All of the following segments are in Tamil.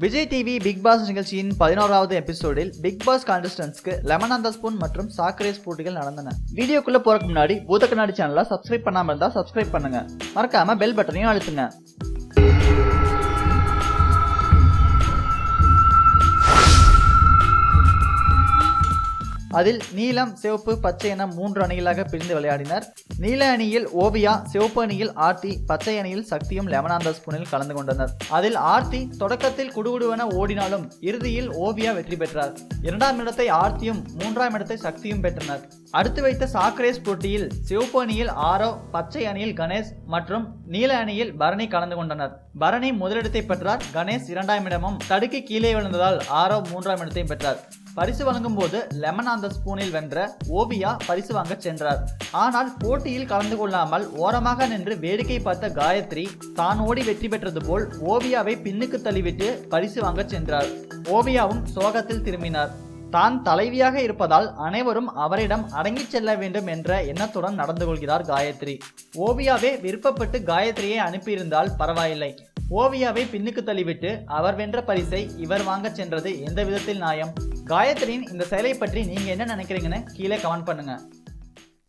விஜய் டிவி பிக் பாஸ் நிகழ்ச்சியின் பதினோராவது எபிசோடில் பிக் பாஸ் கான்டஸ்டன்ஸ்க்கு லெமன் அந்த ஸ்பூன் மற்றும் சாக்ரேஸ் போட்டிகள் நடந்தன. வீடியோக்குள்ள போறதுக்கு முன்னாடி பூத கண்ணாடி சேனலை சப்ஸ்கிரைப் பண்ணாம இருந்தா சப்ஸ்கிரைப் பண்ணுங்க. மறக்காம பெல் பட்டனையும் அழுத்துங்க. அதில் நீலம் சிவப்பு பச்சை என மூன்று அணிகளாக பிரிந்து விளையாடினர். நீல அணியில் ஓவியா சிவப்பு அணியில் ஆர்த்தி பச்சை அணியில் சக்தியும் லெமனாந்த ஸ்பூனில் கலந்து கொண்டனர். அதில் ஆர்த்தி தொடக்கத்தில் குடுகுடுவென ஓடினாலும் இறுதியில் ஓவியா வெற்றி பெற்றார். இரண்டாம் இடத்தை ஆர்த்தியும் மூன்றாம் இடத்தை சக்தியும் பெற்றனர். அடுத்து வைத்த சாக்ரேஸ் போட்டியில் சிவப்பு அணியில் ஆரோ பச்சை அணியில் கணேஷ் மற்றும் நீல அணியில் பரணி கலந்து கொண்டனர். பரணி முதலிடத்தை பெற்றார் கணேஷ் இரண்டாம் இடமும் தடுக்கி கீழே விழுந்ததால் ஆரோ மூன்றாம் இடத்தையும் பெற்றார். பரிசு வழங்கும் போது லெமன் த ஸ்பூனில் வென்ற ஓவியா பரிசு வாங்க சென்றார். ஆனால் போட்டியில் கலந்து கொள்ளாமல் ஓரமாக நின்று வேடிக்கை பார்த்த காயத்ரி தான் ஓடி வெற்றி பெற்றது போல் ஓவியாவை பின்னுக்கு தள்ளிவிட்டு பரிசு வாங்க சென்றார். ஓவியாவும் சோகத்தில் திரும்பினார். தான் தலைவியாக இருப்பதால் அனைவரும் அவரிடம் அடங்கிச் செல்ல வேண்டும் என்ற எண்ணத்துடன் நடந்து கொள்கிறார் காயத்ரி. ஓவியாவே விருப்பப்பட்டு காயத்ரியை அனுப்பியிருந்தால் பரவாயில்லை. ஓவியாவை பின்னுக்கு தள்ளிவிட்டு அவர் வென்ற பரிசை இவர் வாங்க சென்றது எந்த விதத்தில் நியாயம்? காயத்ரியின் இந்த செயலை பற்றி நீங்க என்ன நினைக்கிறீங்கன்னு கீழே கமெண்ட் பண்ணுங்க.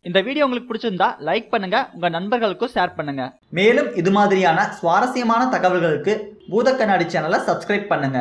இந்த வீடியோ உங்களுக்கு பிடிச்சிருந்தா லைக் பண்ணுங்க உங்க நண்பர்களுக்கும் ஷேர் பண்ணுங்க. மேலும் இது மாதிரியான சுவாரஸ்யமான தகவல்களுக்கு பூத கண்ணாடி சேனலை சப்ஸ்கிரைப் பண்ணுங்க.